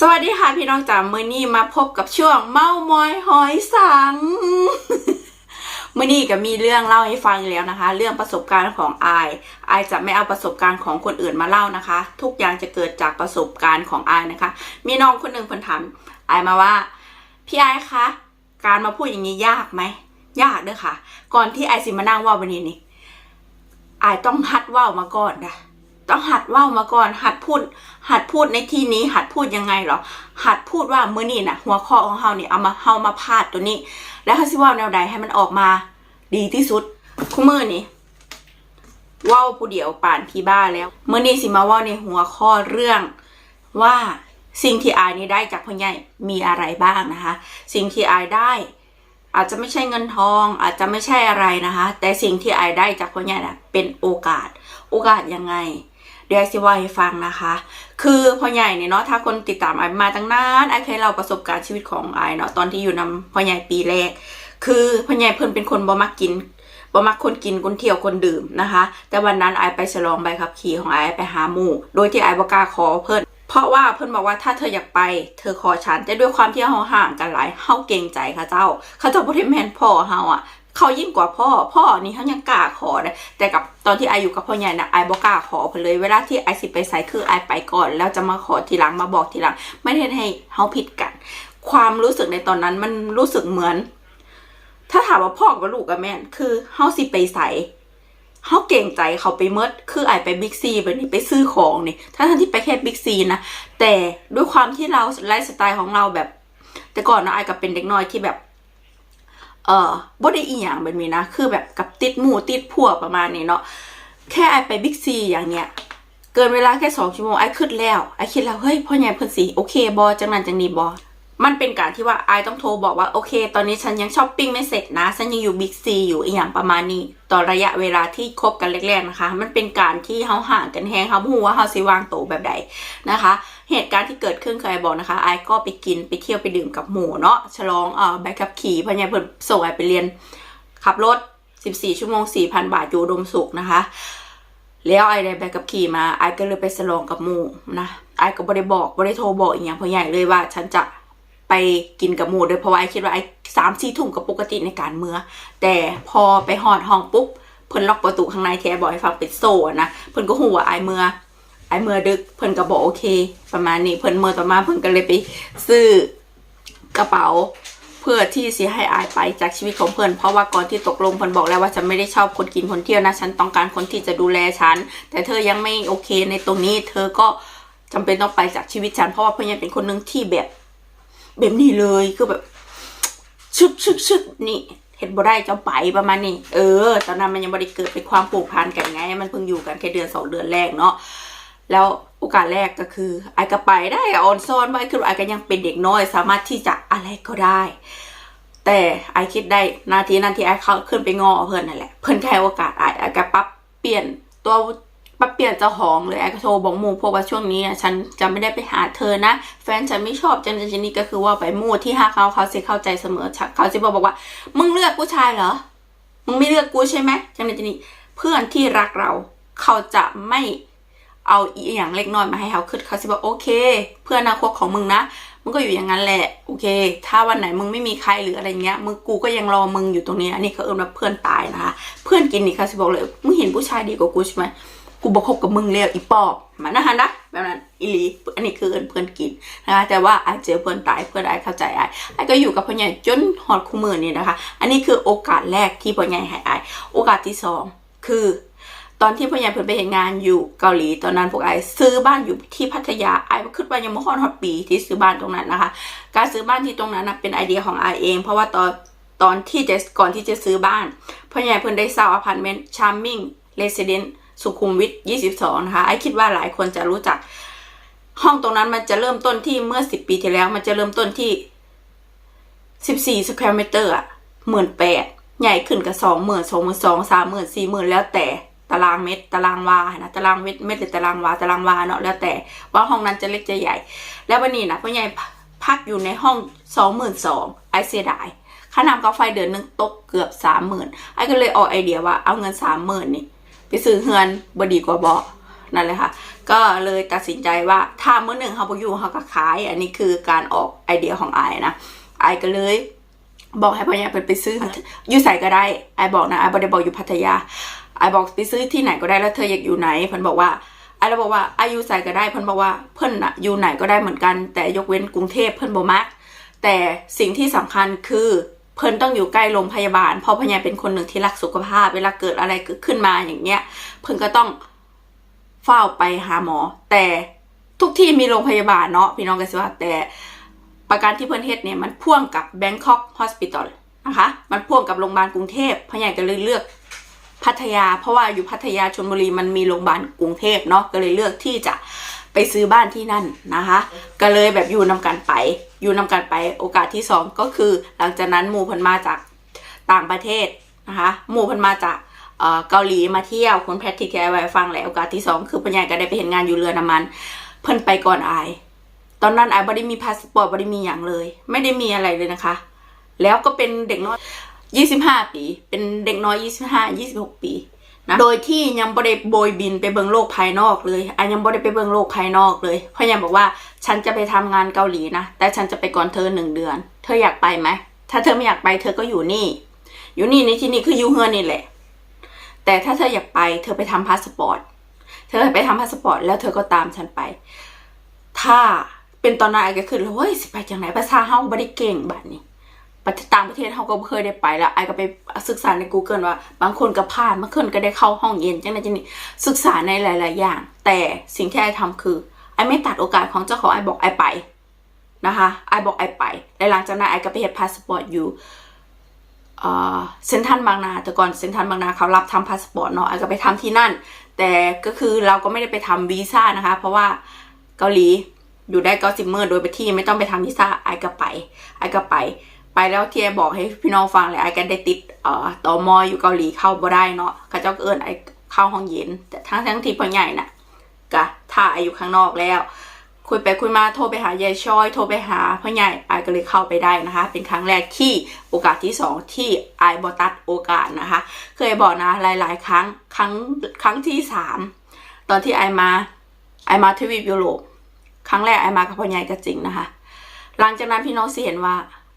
สวัสดีค่ะพี่น้องจ๋ามือนี้มาพบกับช่วงเมามอยหอยสัง มือนี้ก็มีเรื่องเล่าให้ฟังแล้วนะคะ เรื่องประสบการณ์ของอายอายจะไม่เอาประสบการณ์ของคนอื่นมาเล่านะคะ ทุกอย่างจะเกิดจากประสบการณ์ของอายนะคะ มีน้องคนหนึ่งคนถามอายมาว่าพี่อายคะการมาพูดอย่างนี้ยากไหมยากเด้อค่ะ ก่อนที่อายสิมานั่งว่าวันนี้นี่อายต้องหัดว่าวมาก่อนนะ ต้องหัดว่ามาก่อน หัดพูด หัดพูดในที่นี้ หัดพูดยังไงเหรอ หัดพูดว่ามื้อนี้น่ะหัวข้อของเฮานี่เอามาเฮามาพาดตัวนี้ แล้วเฮาสิว่าแนวใดให้มันออกมา ดีที่สุดคู่มือนี่ว้าผู้เดียวป่านพี่บ้าแล้วมื้อนี้สิมาว่าในหัวข้อเรื่องว่าสิ่งที่อายนี่ได้จากพ่อใหญ่มีอะไรบ้างนะคะ สิ่งที่อายได้ อาจจะไม่ใช่เงินทอง อาจจะไม่ใช่อะไรนะคะ แต่สิ่งที่อายได้จากพ่อใหญ่น่ะเป็นโอกาส โอกาสยังไง เดี๋ยวไอซิว่าให้ฟังนะคะ คือพ่อใหญ่เนี่ยเนาะถ้าคนติดตามไอมาตั้งนานไอเคยเล่าประสบการณ์ชีวิตของไอเนาะตอนที่อยู่นำพ่อใหญ่ปีแรก คือพ่อใหญ่เพิ่นเป็นคนบ่มักกินบ่มักคนกินคนเที่ยวคนดื่มนะคะ แต่วันนั้นไอไปฉลองใบขับขี่ของไอไปหาหมู่ โดยที่ไอบ่กล้าขอเพิ่นเพราะว่าเพิ่นบอกว่าถ้าเธออยากไป เธอขอฉันแต่ด้วยความที่เฮาห่างกันหลายเฮาเกรงใจค่ะเจ้าเขาเจ้าบ่ได้แม่นพ่อเฮาอะ เขายิ่งกว่าพ่อ พ่อนี่เขายังกล้าขอเลยแต่กับตอนที่ไออยู่กับพ่อใหญ่นะไอบอกล้าขอเพเลย เวลาที่ไอสิไปใส่คือไอไปก่อน แล้วจะมาขอทีหลังมาบอกทีหลัง ไม่ได้ให้เฮาผิดกัน ความรู้สึกในตอนนั้นมันรู้สึกเหมือน ถ้าถามว่าพ่อกับลูกกับแม่นคือเฮาสิไปใส่เฮาเก่งใจเขาไปเมดคือไอไปบิ๊กซีแบบนี้ไปซื้อของนี่ถ้าท่านที่ไปแค่บิ๊กซีนะแต่ด้วยความที่เราไลฟ์สไตล์ของเราแบบ แต่ก่อนนะไอกับเป็นเด็กน้อยที่แบบ เออบ่ได้อีหยังแบบนี้นะ คือแบบกับติดหมู่ติดพวกประมาณนี้เนาะ แค่ไอไปบิ๊กซีอย่างเนี้ย เกินเวลาแค่สองชั่วโมงไอขึ้นแล้ว ไอคิดแล้ว เฮ้ยพ่อใหญ่เพิ่นสีโอเคบอจังนั้นจังนี้บอ มันเป็นการที่ว่าไอต้องโทรบอกว่าโอเค ตอนนี้ฉันยังช้อปปิ้งไม่เสร็จนะ ฉันยังอยู่บิ๊กซีอยู่อีกอย่างประมาณนี้ต่อระยะเวลาที่คบกันแรกๆนะคะ มันเป็นการที่เฮาห่างกันแฮงเฮาผู้ว่าเฮาสิวางโตวแบบใดนะคะ เหตุการณ์ที่เกิดขึ้นเคยบอกนะคะไอก็ไปกินไปเที่ยวไปดื่มกับหมู่เนาะฉลองเอ่อใบขับขี่พ่อใหญ่เพิ่นส่งไอไปเรียนขับรถ 14 ชั่วโมง 4,000 บาทอยู่ดมสุขนะคะแล้วไอได้ใบขับขี่มาไอก็เลยไปสลองกับหมู่นะไอก็บ่ได้บอกบ่ได้โทรบอกอีกอย่างพ่อใหญ่เลยว่าฉันจะ ไปกินกับหมูด้วยเพราะว่าไอคิดว่าไอสามสี่ทุ่มกับปกติในการเมื่อแต่พอไปหอดห้องปุ๊บเพิ่นล็อกประตูข้างในแทบอกให้ฟังเป็นโซ่นะเพิ่นก็หูว่าไอเมื่อไอเมื่อดึกเพิ่นก็บอกโอเค ประมาณนี้เพิ่นเมื่อต่อมาเพิ่นก็เลยไปซื้อกระเป๋าเพื่อที่สิให้อายไปจากชีวิตของเพื่อนเพราะว่าก่อนที่ตกลงเพื่อนบอกแล้วว่าฉันไม่ได้ชอบคนกินคนเที่ยวนะฉันต้องการคนที่จะดูแลฉัน แต่เธอยังไม่โอเคในตรงนี้ เธอก็จำเป็นต้องไปจากชีวิตฉันเพราะว่าเพื่อนยังเป็นคนหนึ่งที่แบบ แบบนี้เลยคือแบบชึกชึกชึกนี่เห็นบ่ได้เจ้าไปประมาณนี้เออ ตอนนั้นมันยังบ่ได้เกิดเป็นความผูกพันกันไง มันเพิ่งอยู่กันแค่เดือนสองเดือนแรกเนาะแล้วโอกาสแรกก็คือไอ้ก็ไปได้ออนซอนไว้คือไอ้ก็ยังเป็นเด็กน้อย สามารถที่จะอะไรก็ได้ แต่ไอ้คิดได้นาทีนั้นที่ไอ้เขาขึ้นไปงอเพื่อนนั่นแหละ เพื่อนแค่โอกาสไอ้ไอ้ก็ปรับเปลี่ยนตัว ปรับเปลี่ยนจ้าของเลยไอ้ก็โทรบอกมูเพราะว่าช่วงนี้ฉันจะไม่ได้ไปหาเธอนะ แฟนฉันไม่ชอบจันจันนี่ก็คือว่าไปมูที่หาเขาเขาสิเข้าใจเสมอเขาสิบอกว่า มึงเลือกผู้ชายเหรอ มึงไม่เลือกกูใช่ไหมจันจันนี่เพื่อนที่รักเราเขาจะไม่เอาอีอย่างเล็กน้อยมาให้เขาคือเขาสิบอกโอเค เพื่ออนาคตของมึงนะมึงก็อยู่อย่างนั้นแหละโอเค ถ้าวันไหนมึงไม่มีใครหรืออะไรเงี้ยมึงกูก็ยังรอมึงอยู่ตรงนี้อันนี้เขาเอิ้นว่าเพื่อนตายนะคะเพื่อนกินนี่เขาสิบอกเลยมึงเห็นผู้ชายดีกว่ากูใช่ไหม กูบอกคบกับมึงแล้วอีปอบมานะฮะนะแบบนั้นอีลีอันนี้คือเงินเพื่อนกินนะคะแต่ว่าไอเจอเพื่อนตายเพื่อนไอเข้าใจไอไอก็อยู่กับพ่อใหญ่จนหอดคู่มือนี่นะคะ อันนี้คือโอกาสแรกที่พ่อใหญ่ให้ไอโอกาสที่สองคือตอนที่พ่อใหญ่เพิ่นไปเห็นงานอยู่เกาหลีตอนนั้นพวกไอซื้อบ้านอยู่ที่พัทยาไอคิดว่ายังม่ฮอดฮอดปีที่ซื้อบ้านตรงนั้นนะคะ การซื้อบ้านที่ตรงนั้นนะเป็นไอเดียของไอเอง เพราะว่าตอนตอนที่จะก่อนที่จะซื้อบ้านพ่อใหญ่เพิ่นได้เช่าอพาร์ตเมนต์ชาร์มิ่งเรสซิเดนต์ สุขุมวิท 22 นะคะไอคิดว่าหลายคนจะรู้จัก ห้องตรงนั้นมันจะเริ่มต้นที่เมื่อ 10 ปีที่แล้ว มันจะเริ่มต้นที่ 14 สแควร์เมตรอะหมื่นแปดใหญ่ขึ้นกับสองหมื่นสองหมื่นสองสามหมื่นสี่หมื่นแล้วแต่ตารางเมตร ตารางวานะตารางเมตรเมตรหรือตารางวาตารางวาเนาะแล้วแต่ว่าห้องนั้นจะเล็กจะใหญ่ แล้ววันนี้นะพ่อใหญ่พักอยู่ในห้องสองหมื่นสองไอเสียดายค่าน้ำกาไฟเดือนหนึงตกเกือบสามหมื่นไอก็เลยออกไอเดียว่าเอาเงินสามหมื่นนี่ ไปซื้อเฮือนบดีกว่าบอนั่นเลยค่ะ ก็เลยตัดสินใจว่าถ้ามื้อหนึ่งเขาบอยู่เขาก็ขาย อันนี้คือการออกไอเดียของไอายนะไอายก็เลยบอกให้พ่อใหญ่เพิ่นไปซื้ออยู่ใส่ก็ได้ไอายบอกนะไอายบ่ได้บอกอยู่พัทยาไอายบอกไปซื้อที่ไหนก็ได้แล้วเธออยากอยู่ไหนเพิ่นบอกว่าไอายเลยบอกว่าไอายอยู่ใส่ก็ได้เพิ่นบอกว่าเพิ่นน่ะอยู่ไหนก็ได้เหมือนกัน แต่ยกเว้นกรุงเทพเพิ่นบ่มักแต่สิ่งที่สำคัญคือ เพิ่นต้องอยู่ใกล้โรงพยาบาล เพราะพ่อใหญ่เป็นคนหนึ่งที่รักสุขภาพ เวลาเกิดอะไรเกิดขึ้นมาอย่างเงี้ย เพิ่นก็ต้องเฝ้าไปหาหมอ แต่ทุกที่มีโรงพยาบาลเนาะพี่น้องกันสิว่าแต่ประกันที่เพิ่นเฮ็ดเนี่ยมันพ่วงกับ Bangkok Hospital นะคะ มันพ่วงกับโรงพยาบาลกรุงเทพพ่อใหญ่ก็เลยเลือกพัทยา เพราะว่าอยู่พัทยาชลบุรีมันมีโรงพยาบาลกรุงเทพเนาะก็เลยเลือกที่จะ ไปซื้อบ้านที่นั่นนะคะ ก็เลยแบบอยู่นำกันไป อยู่นำกันไปโอกาสที่สองก็คือ หลังจากนั้นหมู่พิ่นมาจากต่างประเทศนะคะหมู่พิ่นมาจากเกาหลีมาเที่ยวคุณแพทที่แกไว้ฟังแล้วโอกาสที่สองคือปัญญาก็ได้ไปเห็นงานอยู่เรือน้ำมัน เพิ่นไปก่อนอาย ตอนนั้นอายบ่ได้มีพาสปอร์ตบ่ได้มีอย่างเลย ไม่ได้มีอะไรเลยนะคะ แล้วก็เป็นเด็กน้อย 25 ปี เป็นเด็กน้อย 25 26 ปี นะโดยที่ยังบ่ได้โบยบินไปเบิงโลกภายนอกเลยอันยังบ่ได้ไปเบิงโลกภายนอกเลยเพราะยังบอกว่าฉันจะไปทำงานเกาหลีนะ แต่ฉันจะไปก่อนเธอหนึ่งเดือน เธออยากไปไหม ถ้าเธอไม่อยากไปเธอก็อยู่นี่ อยู่นี่ในที่นี่คืออยู่เฮือนนี่แหละ แต่ถ้าเธออยากไป เธอไปทำพาสปอร์ต เธอไปทำพาสปอร์ตแล้วเธอก็ตามฉันไป ถ้าเป็นตอนนั้นไอ้ก็คือเฮ้ยสิไปจังไหนภาษาเฮาบ่ได้เก่งแบัดนี้ ประเทศต่างประเทศเขาก็บ่เคยได้ไปแล้วไอ้ก็ไปศึกษาใน Google ว่า บางคนก็ผ่านบางคนก็ได้เข้าห้องเย็นจังนั้นจังนี้ศึกษาในหลาย ๆ อย่าง แต่สิ่งที่ไอ้ทำคือไอ้ไม่ตัดโอกาสของเจ้าของไอ้บอกไอ้ไปนะคะไอ้บอกไอ้ไปและหลังจากนั้นไอ้ก็ไปเฮ็ดพาสปอร์ตอยู่เซนทรัลบางนาแต่ก่อนเซนทรัลบางนาเขารับทำพาสปอร์ตเนาะไอ้ก็ไปทำที่นั่น แต่ก็คือเราก็ไม่ได้ไปทำวีซ่านะคะ เพราะว่าเกาหลีอยู่ได้เก้าสิบเมื่อโดยไปที่ไม่ต้องไปทำวีซ่าไอ้ก็ไปไอ้ก็ไป ไปแล้วที่ไอบอกให้พี่น้องฟังเลยไอ้ก็ได้ติดเอ่อตอมออยู่เกาหลีเข้าบ่ได้เนาะเขาเจ้าเอิ้นไอ้เข้าห้องเย็น แต่ทั้งทั้งที่พ่อใหญ่น่ะกะถ้าไอ้อยู่ข้างนอกแล้ว คุยไปคุยมาโทรไปหายายช้อยโทรไปหาพ่อใหญ่ไอ้ก็เลยเข้าไปได้นะคะ เป็นครั้งแรกที่โอกาสที่สองที่ไอ้บอตัดโอกาสนะคะ เคยบอกนะหลาย ๆ ครั้งครั้งครั้งที่สามตอนที่ไอมาไอมาทวีปยุโรปครั้งแรกไอมากับพ่อใหญ่ก็จริงนะคะ หลังจากนั้นพี่น้องสิเห็นว่า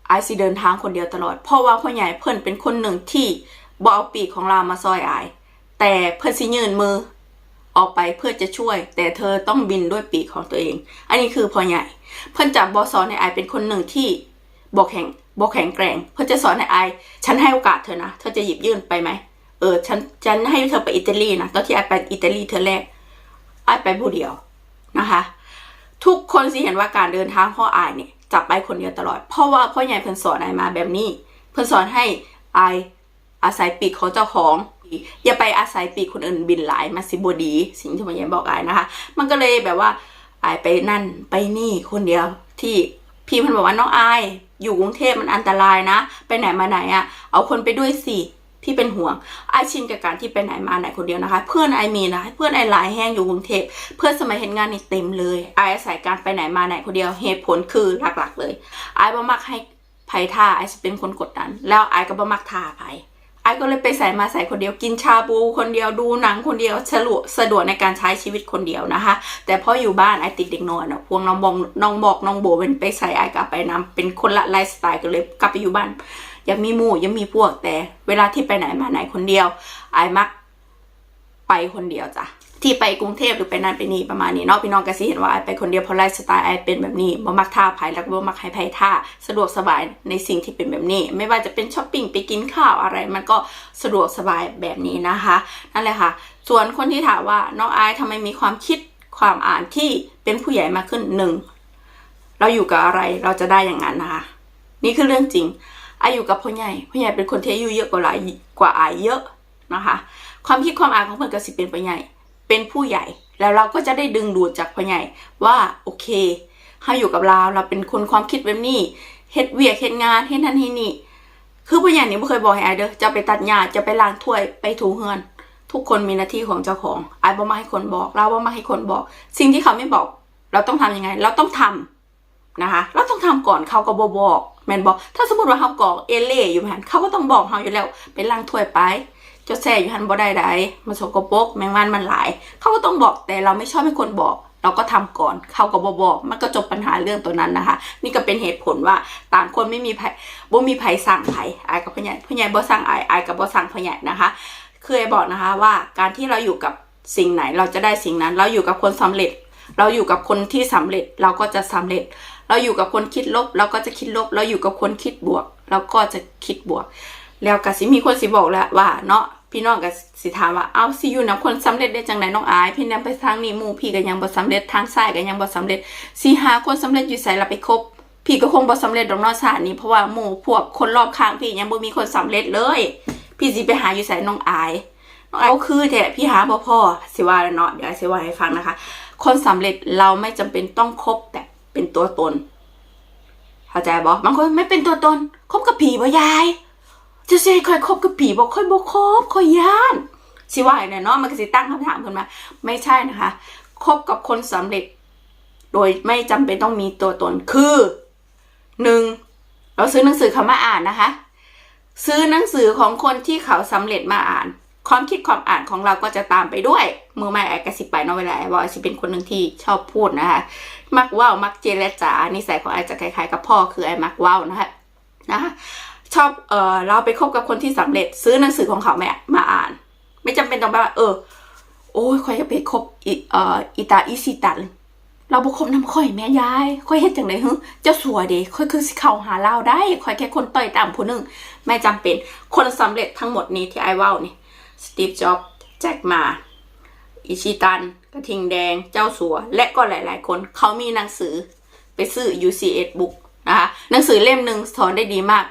ไอสิเดินทางคนเดียวตลอด เพราะว่าพ่อใหญ่เพิ่นเป็นคนหนึ่งที่บเอาปีกของเรามาซอยไอแต่เพิ่นสิยืนมือออกไปเพื่อจะช่วย แต่เธอต้องบินด้วยปีกของตัวเอง อันนี้คือพ่อใหญ่ เพิ่นจับบอสอนในไอเป็นคนหนึ่งที่บอกแข็งบอกแข็งแกร่ง เพื่อจะสอนในไอฉันให้โอกาสเธอนะ เธอจะหยิบยื่นไปไหม เออ ฉัน ฉันให้เธอไปอิตาลีนะ ตอนที่ไอไปอิตาลีเธอแรก ไอไปผู้เดียวนะคะ ทุกคนสิเห็นว่าการเดินทางพ่ออายเนี่ย จะไปคนเดียวตลอด เพราะว่าพ่อใหญ่เพิ่นสอนไอมาแบบนี้ เพิ่นสอนให้ไออาศัยปีกของเจ้าของ อย่าไปอาศัยปีกคนอื่นบินหลายมาสิบดี สิ่งที่พ่อใหญ่บอกไอนะคะ มันก็เลยแบบว่าไอไปนั่นไปนี่คนเดียวที่พี่เพิ่นบอกว่าน้องไออยู่กรุงเทพมันอันตรายนะ ไปไหนมาไหนอะเอาคนไปด้วยสิ พี่เป็นห่วงไอชินกับการที่ไปไหนมาไหนคนเดียวนะคะ เพื่อนไอมีนะเพื่อนไอหลายแห้งอยู่กรุงเทพเพื่อนสมัยเห็นงานนี่เต็มเลยไออาศัยการไปไหนมาไหนคนเดียวเหตุผลคือหลักๆ เลยไอบ่มักให้ไผท่าไอจะเป็นคนกดดันแล้วไอก็บ่มักท่าไผไอก็เลยไปใส่มาใส่คนเดียวกินชาบู คนเดียวดูหนังคนเดียวสะดวกสะดวกในการใช้ชีวิตคนเดียวนะคะ แต่พออยู่บ้านไอติดเด็กนอนอะพวกน้องบองน้องบอกน้องโบเป็นไปใส่ไอกลับไปนำเป็นคนละไลฟ์สไตล์ก็เลยกลับไปอยู่บ้าน ยังมีหมู่ยังมีพวกแต่ เวลาที่ไปไหนมาไหนคนเดียวไอายมักไปคนเดียวจ้ะที่ไปกรุงเทพหรือไปนั่นไปนี่ประมาณนี้เนาะพี่น้องก็สิเห็นว่าไอายไปคนเดียวเพราะไลฟ์สไตล์ไอายเป็นแบบนี้บ่มักท่าไผแล้วก็บ่มักให้ไผท่าสะดวกสบายในสิ่งที่เป็นแบบนี้ ไม่ว่าจะเป็นช้อปปิ้งไปกินข้าวอะไร มันก็สะดวกสบายแบบนี้นะคะนั่นแหละค่ะ ส่วนคนที่ถามว่าน้องไอายทำไมมีความคิดความอ่านที่เป็นผู้ใหญ่มากขึ้นหนึ่งเราอยู่กับอะไรเราจะได้อย่างนั้นนะคะ นี่คือเรื่องจริง อายุกับพ่อใหญ่พ่อใหญ่เป็นคนที่อายุเยอะกว่าหลายกว่าอายเยอะนะคะ ความคิดความอ่านของเพื่อนก็สิเป็นพ่อใหญ่เป็นผู้ใหญ่แล้วเราก็จะได้ดึงดูดจากพ่อใหญ่ว่าโอเคเขาอยู่กับเราเราเป็นคนความคิดแบบนี้เฮ็ดเวียกเฮ็ดงานเฮ็ดนั่นเฮ็ดนี่คือพ่อใหญ่นี่ไม่เคยบอกให้อายเด้อจะไปตัดหญ้าจะไปล้างถ้วยไปถูเฮือน ทุกคนมีหน้าที่ของเจ้าของอายบ่มาให้คนบอก เราบ่มาให้คนบอก สิ่งที่เขาไม่บอก เราต้องทำยังไง เราต้องทำ นะคะเราต้องทำก่อนเขาก็บบอกแมนบอก ถ้าสมมติว่าเขากรอกเอเล่อยู่แมนเขาก็ต้องบอกเขาอยู่แล้วไปล้างถ้วยไปจะแซ่อยู่หันบ่ได้ใดมันสกปรกแมงวันมันหลาย เขาก็ต้องบอกแต่เราไม่ชอบให้คนบอก เราก็ทำก่อนเขาก็บอบอก มันก็จบปัญหาเรื่องตัวนั้นนะคะ นี่ก็เป็นเหตุผลว่าต่างคนไม่มีไผบ่มีไผสั่งไผอายกับพ่อใหญ่พ่อใหญ่บ่สั่งอายอายกับบ่สั่งพ่อใหญ่นะคะ เคยบอกนะคะว่าการที่เราอยู่กับสิ่งไหนเราจะได้สิ่งนั้น เราอยู่กับคนสำเร็จ เราอยู่กับคนที่สำเร็จเราก็จะสำเร็จ เราอยู่กับคนคิดลบ เราก็จะคิดลบ เราอยู่กับคนคิดบวก เราก็จะคิดบวก แล้วกสิมีคนสิบอกแล้วว่าเนาะพี่น้องก็สิถามว่าเอาสิอยู่นํคนสำเร็จได้จังไดน้องอาย พี่นำไปทางนี้มูพี่ก็ยังบ่สำเร็จทางซ้ายก็ยังบ่สำเร็จสิหาคนสำเร็จอยู่ไสล่ะไปคบ พี่ก็คงบ่สำเร็จดอกนาะชาตินี้เพราะว่าหมู่พวกคนรอบข้างพี่ยังบ่มีคนสำเร็จเลย พี่สิไปหาอยู่ไสน้องอายน้องอายก็คือแต่พี่หาบ่พอสิว่าแล้วเนาะเดี๋ยวอายสิว่าให้ฟังนะคะ คนสำเร็จเราไม่จำเป็นต้องคบแต่ เป็นตัวตน เข้าใจบ่บางคนไม่เป็นตัวตน คบกับผีบ่ยาย จะสิให้ค่อยคบกับผีบ่ค่อยบ่คบค่อยย่านสิว่าเนี่ยเนาะมันก็สิตั้งคำถามขึ้นมา ไม่ใช่นะคะคบกับคนสำเร็จ โดยไม่จำเป็นต้องมีตัวตนคือหนึ่งเราซื้อหนังสือเขามาอ่านนะคะ ซื้อหนังสือของคนที่เขาสำเร็จมาอ่าน ความคิดความอ่านของเราก็จะตามไปด้วยมือใหม่แอกระสิบไปเนาะเวลาแอบอกสิเป็นคนหนึ่งที่ชอบพูดนะคะ มักว่าวมักเจรจานิสัยของไอจะคล้ายๆกับพ่อคือไอมักว่าวนะคะนะคะชอบเออเราไปคบกับคนที่สำเร็จซื้อหนังสือของเขาแม่มาอ่าน ไม่จำเป็นต้องแบบเออ โอ้ยคอยจะไปคบอีเอ่ออีตาอีสิตันเราบุคบน้ำค่อยแม่ยายค่อยเฮ็ดจังไดฮึเจ้าสัวเด้ค่อยคือสิเข้าหาเราได้ค่อยแค่คนต่อยต่ำผู้หนึงไม่จำเป็น คนสำเร็จทั้งหมดนี้ที่ไอว้านี่ สตีฟ จ็อบแจ็คมา อิชิตัน กระทิงแดง เจ้าสัว และก็หลาย ๆ คน เขามีหนังสือไปซื้อ UCS book นะคะ หนังสือเล่มหนึ่งสอนได้ดีมาก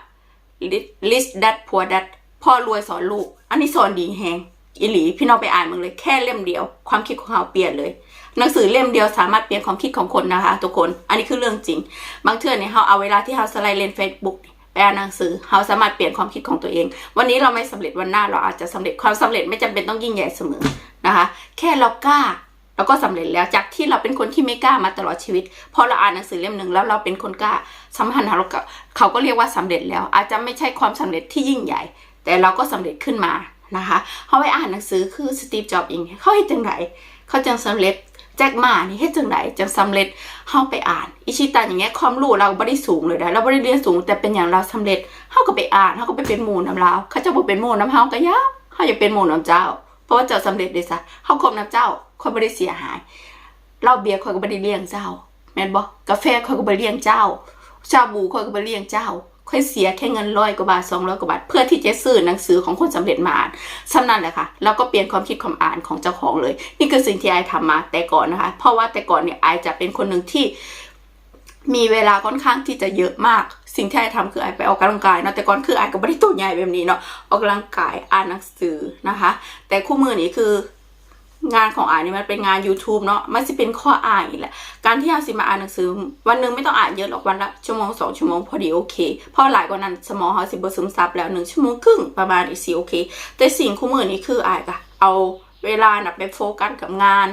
list that poor that พ่อรวยสอนลูก อันนี้สอนดีแฮงอิหลี พี่น้องไปอ่านมึงเลยแค่เล่มเดียว ความคิดของเขาเปลี่ยนเลย หนังสือเล่มเดียวสามารถเปลี่ยนความคิดของคนนะคะ ทุกคน อันนี้คือเรื่องจริง บางเทื่อเนี่ยเขาเอาเวลาที่เขาสไลด์เล่น Facebook ไปอ่านหนังสือเขาสามารถเปลี่ยนความคิดของตัวเอง วันนี้เราไม่สำเร็จวันหน้าเราอาจจะสำเร็จความสำเร็จไม่จำเป็นต้องยิ่งใหญ่เสมอนะคะ แค่เรากล้าเราก็สำเร็จแล้วจากที่เราเป็นคนที่ไม่กล้ามาตลอดชีวิตพอเราอ่านหนังสือเล่มหนึ่งแล้วเราเป็นคนกล้าสัมพันธ์เราเขาก็เรียกว่าสำเร็จแล้ว อาจจะไม่ใช่ความสำเร็จที่ยิ่งใหญ่ แต่เราก็สำเร็จขึ้นมานะคะเขาไปอ่านหนังสือคือสตีฟจ็อบส์เองเขาเฮ็ดจังได เขาจังสำเร็จแจ็คหมานี่เฮ็ดจังไดจังสำเร็จเฮาไปอ่าน อิชิตันอย่างเงี้ยความรู้เราบ่ได้สูงเลยนะเราบ่ได้เรียนสูง แต่เป็นอย่างเราสำเร็จเฮาก็ไปอ่านเฮาก็ไปเป็นหมู่นำเราเขาจะบ่เป็นหมู่นำเฮาก็ยากเฮาอยากเป็นหมู่นำเจ้า เพราะว่าเจ้าสำเร็จเด้ซะเฮาคบนำเจ้าคนบ่ได้เสียหายเหล้าเบียร์ข่อยก็บ่ได้เลี้ยงเจ้าแม่นบ่กาแฟข่อยก็บ่ได้เลี้ยงเจ้า ชาบูข่อยก็บ่ได้เลี้ยงเจ้า ค่อยเสียแค่เงินร้อยกว่าบาท200กว่าบาท เพื่อที่จะซื้อหนังสือของคนสำเร็จมาอ่านสำนั้นแหละค่ะแล้วก็เปลี่ยนความคิดความอ่านของเจ้าของเลย นี่คือสิ่งที่ไอทำมาแต่ก่อนนะคะ เพราะว่าแต่ก่อนเนี่ยไอจะเป็นคนหนึ่งที่มีเวลาค่อนข้างที่จะเยอะมาก สิ่งที่ไอทำคือไอไปออกกำลังกายเนาะแต่ก่อนคือไอก็ไม่ได้ตัวใหญ่แบบนี้เนาะออกกำลังกายอ่านหนังสือนะคะ แต่คู่มือนี้คือ งานของอ่านนี่มันเป็นงาน YouTube เนาะมันจะเป็นข้ออ้างอีกแหละ การที่เราสิมาอ่านหนังสือ วันหนึ่งไม่ต้องอ่านเยอะหรอกวันละชั่วโมงสองชั่วโมงพอดีโอเคเพราะหลายกว่านั้นสมองเขาสิบซึมซับแล้วหนึ่งชั่วโมงครึ่งประมาณอีกสี่โอเค แต่สิ่งคู่มือนี้คืออ่านกะเอาเวลานะไปโฟกัสกับงาน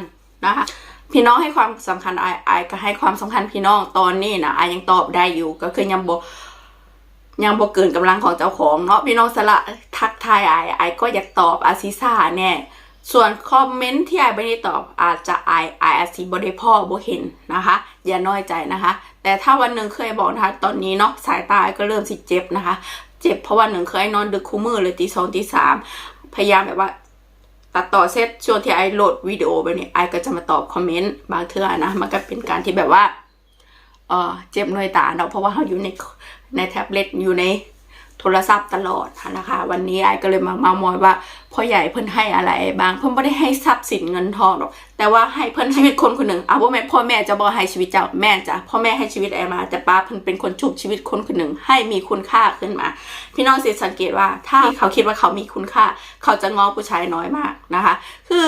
นะคะพี่น้องให้ความสำคัญอายอายก็ให้ความสำคัญพี่น้องตอนนี้นะอายยังตอบได้อยู่ก็คือยังบยังบ่เกินกำลังของเจ้าของเนาะพี่น้องสละทักทายอายอายก็อยากตอบอาซิซ่าแน่ ส่วนคอมเมนต์ที่ไอไม่ได้ตอบอาจจะไอไออาจสิบ่ได้พ่อบ่เห็นนะคะ อย่าน้อยใจนะคะ แต่ถ้าวันหนึ่งเคยบอกนะคะตอนนี้เนาะสายตาก็เริ่มสิเจ็บนะคะ เจ็บเพราะวันหนึ่งเคยนอนดึกคู่มือเลยตีสองตีสามพยายามแบบว่าตัดต่อเซตช่วงที่ไอโหลดวิดีโอไปเนี่ยไอก็จะมาตอบคอมเมนต์บางเทื่อนะ มันก็เป็นการที่แบบว่าเออเจ็บหน่วยตาเนาะเพราะว่าเขาอยู่ในในแท็บเล็ตอยู่ใน โทรศัพท์ตลอดนะคะ วันนี้ไอ้ก็เลยมาเมามอยว่าพ่อใหญ่เพิ่นให้อะไรบาง เพิ่นไม่ได้ให้ทรัพย์สินเงินทองหรอกแต่ว่าให้เพิ่นชีวิตคนคนหนึ่งเอาว่าแม่พ่อแม่จะบอกให้ชีวิตเจ้าแม่จ้ะพ่อแม่ให้ชีวิตไอมา แต่ป้าเพิ่นเป็นคนชุบชีวิตคนคนหนึ่งให้มีคุณค่าขึ้นมา พี่น้องสิสังเกตว่า ถ้าเขาคิดว่าเขามีคุณค่า เขาจะง้อผู้ชายน้อยมากนะคะ คือ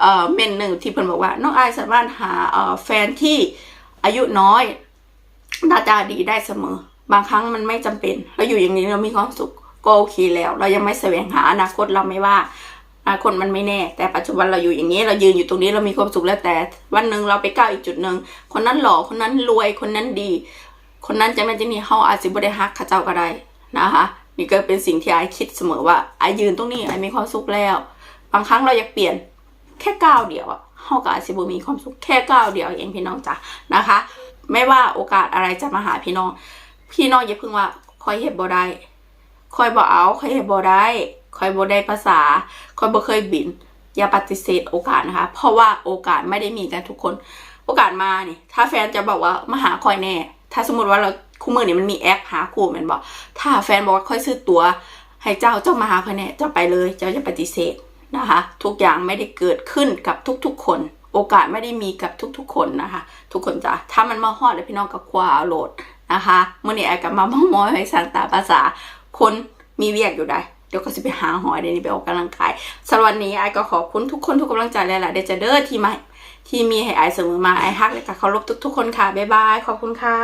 เอ่อเมนหนึ่งที่เพิ่นบอกว่าน้องไอายสามารถหาเอ่อแฟนที่อายุน้อยหน้าตาดีได้เสมอ บางครั้งมันไม่จำเป็น เราอยู่อย่างนี้เรามีความสุขก็โอเคแล้ว เรายังไม่แสวงหาอนาคตเราไม่ว่าอนาคตมันไม่แน่ แต่ปัจจุบันเราอยู่อย่างนี้ เรายืนอยู่ตรงนี้เรามีความสุขแล้วแต่ วันหนึ่งเราไปก้าวอีกจุดหนึ่งคนนั้นหล่อคนนั้นรวยคนนั้นดี คนนั้นจะไม่จะนี่เฮาอาจสิบ่ได้ฮักเขาเจ้าก็ได้นะคะนี่ก็เป็นสิ่งที่ไอคิดเสมอว่าไอยืนตรงนี้ไอมีความสุขแล้ว บางครั้งเราอยากเปลี่ยนแค่ก้าวเดียวอะเฮากับอาจสิบ่มีความสุขแค่ก้าวเดียวเองพี่น้องจ้ะนะคะ ไม่ว่าโอกาสอะไรจะมาหาพี่น้อง พี่น้องอย่าเพิ่งว่าคอยเฮ็ดบ่ได้คอยบ่เอาคอยเฮ็ดบ่ได้คอยบ่ได้ภาษาคอยบ่เคยบิน อย่าปฏิเสธโอกาสนะคะ เพราะว่าโอกาสไม่ได้มีกันทุกคน โอกาสมานี่ถ้าแฟนจะบอกว่ามาหาคอยแน่ ถ้าสมมติว่าเราคู่มือเนี่ยมันมีแอปหาคู่มันบอก ถ้าแฟนบอกว่าคอยซื้อตัว ให้เจ้าเจ้ามาหาคอยแน่เจ้าไปเลย เจ้าจะปฏิเสธนะคะ ทุกอย่างไม่ได้เกิดขึ้นกับทุกๆ คนโอกาสไม่ได้มีกับทุกๆ คนนะคะ ทุกคนจ้ะถ้ามันมาฮอดแล้วพี่น้องกับคว้าโหลด นะคะเมื่อนี้ไอ้กับมาบ้องมอยให้สังตาภาษา คนมีเวียกอยู่ได้เดี๋ยวก็จะไปหาหอยเดี๋ยวนี้ไปออกกำลังกายสำหรับวันนี้ไอ้ก็ขอบคุณทุกคนทุกกำลังใจเลยแหละเดี๋ยวจะเด้อที่มาที่มีให้ไอ้เสมอมาไอ้ฮักเละก็เคารพทุกๆคนค่ะบ๊ายบายขอบคุณค่ะ